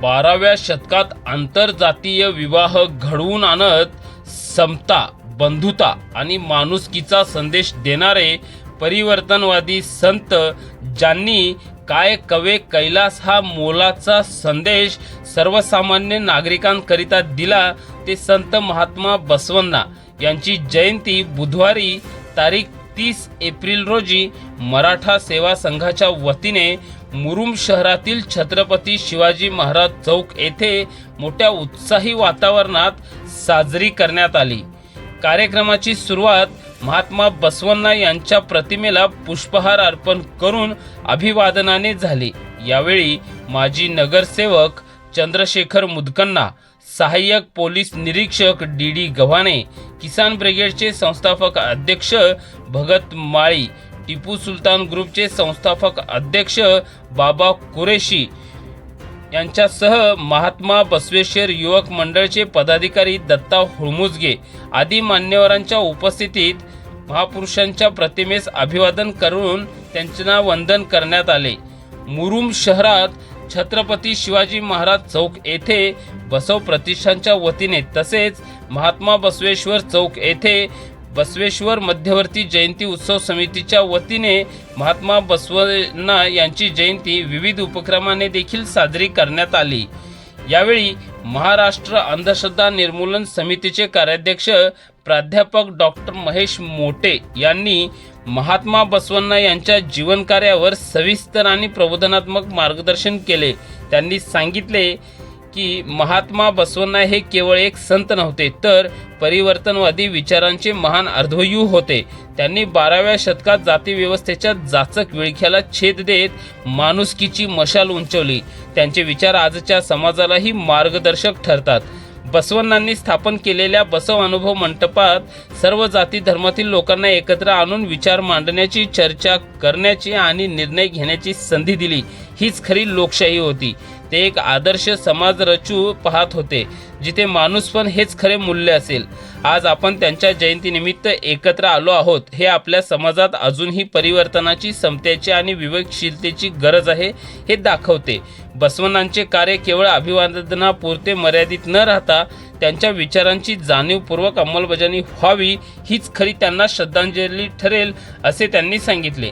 बाराव्या शतकात आंतरजातीय विवाह घडवून आणत समता बंधुता आणि माणुसकीचा संदेश देणारे परिवर्तनवादी संत ज्यांनी काय कवे कैलास हा मोलाचा संदेश सर्वसामान्य नागरिकांकरिता दिला ते संत महात्मा बसवन्ना यांची जयंती बुधवारी तारीख तीस एप्रिल रोजी मराठा सेवा संघाच्या वतीने मुरुम शहरातील छत्रपती शिवाजी महाराज चौक येथे मोठ्या उत्साही वातावरणात साजरी करण्यात आली. कार्यक्रमाची सुरुवात महात्मा बसवन्ना यांच्या प्रतिमेला पुष्पहार अर्पण करून अभिवादनाने झाली. यावेळी माजी नगरसेवक चंद्रशेखर मुदकन्ना सहाय्यक पोलीस निरीक्षक डी डी गव्हाणे किसान ब्रिगेडचे संस्थापक अध्यक्ष भगत माळी टिपू सुलतान ग्रुपचे संस्थापक अध्यक्ष बाबा कुरेशी यांच्यासह महात्मा बसवेश्वर युवक मंडळचे पदाधिकारी दत्ता हुळमुजगे आदी मान्यवरांच्या उपस्थितीत महापुरुषांच्या प्रतिमेस अभिवादन करून त्यांना वंदन करण्यात आले. मुरुम शहरात छत्रपती शिवाजी महाराज चौक येथे बसव प्रतिष्ठानच्या वतीने तसेच महात्मा बसवेश्वर चौक येथे बसवेश्वर मध्यवर्ती जयंती उत्सव समितीच्या वतीने महात्मा बसवण्णा यांची जयंती विविध उपक्रमाने देखील साजरी करण्यात आली. यावेळी महाराष्ट्र अंधश्रद्धा निर्मूलन समितीचे कार्याध्यक्ष प्राध्यापक डॉक्टर महेश मोटे यांनी महात्मा बसवण्णा यांच्या जीवनकार्यावर सविस्तर आणि प्रबोधनात्मक मार्गदर्शन केले. त्यांनी सांगितले की महात्मा बसवण्णा हे केवळ एक संत नव्हते तर परिवर्तनवादी विचारांचे महान अर्धयू होते. त्यांनी बाराव्या शतकात जातीव्यवस्थेच्या जाचक विळख्याला छेद देत माणुसकीची मशाल उंचवली. त्यांचे विचार आजच्या समाजालाही मार्गदर्शक ठरतात. बसवण्णांनी स्थापन केलेल्या बसव अनुभव मंडपात सर्व जाती धर्मातील लोकांना एकत्र आणून विचार मांडण्याची चर्चा करण्याची आणि निर्णय घेण्याची संधी दिली. हीच खरी लोकशाही होती. ते एक आदर्श समाज रचू पाहत होते जिथे माणूस पण हेच खरे मूल्य असेल. आज आपण त्यांच्या जयंतीनिमित्त एकत्र आलो आहोत हे आपल्या समाजात अजूनही परिवर्तनाची समतेची आणि विवेकशीलतेची गरज आहे हे दाखवते. बसवनांचे कार्य केवळ अभिवादनापुरते मर्यादित न राहता त्यांच्या विचारांची जाणीवपूर्वक अंमलबजावणी व्हावी हीच खरी त्यांना श्रद्धांजली ठरेल असे त्यांनी सांगितले.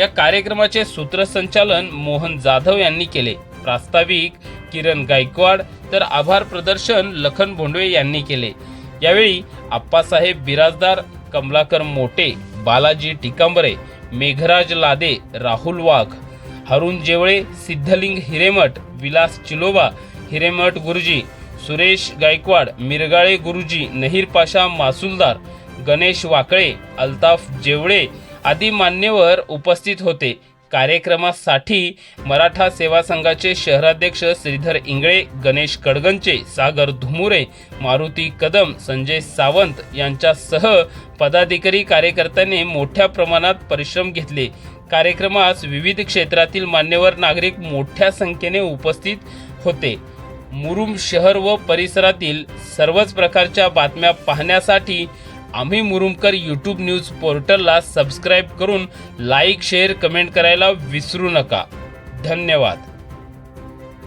या कार्यक्रमाचे सूत्रसंचालन मोहन जाधव यांनी केले. प्रास्ताविक किरण गायकवाड तर आभार प्रदर्शन लखन भोंडवे यांनी केले. यावेळी आप्पासाहेब बिराजदार कमलाकर मोटे बालाजी टिकांबरे मेघराज लादे राहुल वाघ हरुण जेवळे सिद्धलिंग हिरेमठ विलास चिलोबा हिरेमठ गुरुजी सुरेश गायकवाड मिरगाळे गुरुजी नहीर पाशा मासुलदार गणेश वाकळे अल्ताफ जेवळे आदी मान्यवर उपस्थित होते. कार्यक्रमासाठी मराठा सेवा संघाचे शहराध्यक्ष श्रीधर इंगळे गणेश कडगंचे सागर धुमुरे मारुती कदम संजय सावंत यांच्यासह पदाधिकारी कार्यकर्त्यांनी मोठ्या प्रमाणात परिश्रम घेतले. कार्यक्रमास विविध क्षेत्रातील मान्यवर नागरिक मोठ्या संख्येने उपस्थित होते. मुरुम शहर व परिसरातील सर्वच प्रकारच्या बातम्या पाहण्यासाठी आम्ही मुरुमकर यूट्यूब न्यूज पोर्टलला सबस्क्राईब करून लाईक शेअर कमेंट करायला विसरू नका. धन्यवाद.